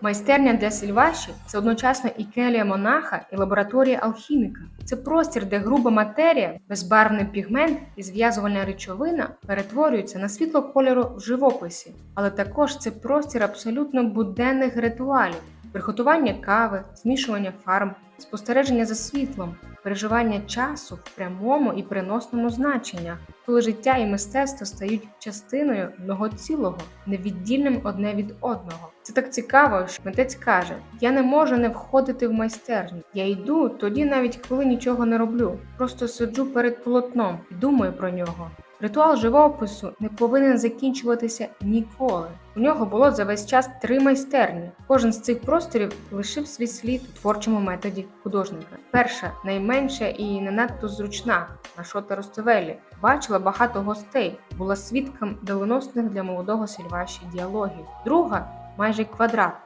Майстерня для сільваші це одночасно і келія монаха, і лабораторія алхіміка. Це простір, де груба матерія, безбарвний пігмент і зв'язувальна речовина перетворюються на світло кольору в живописі, але також це простір абсолютно буденних ритуалів. Приготування кави, змішування фарм, спостереження за світлом, переживання часу в прямому і переносному значеннях, коли життя і мистецтво стають частиною одного цілого, невіддільним одне від одного. Це так цікаво, що митець каже: я не можу не входити в майстерню. Я йду тоді, навіть коли нічого не роблю. Просто сиджу перед полотном і думаю про нього. Ритуал живопису не повинен закінчуватися ніколи. У нього було за весь час три майстерні. Кожен з цих просторів лишив свій слід у творчому методі художника. Перша найменша і не надто зручна Ашота Ростовелі. Бачила багато гостей, була свідком доленосних для молодого сільваші діалогів. Друга майже квадратна.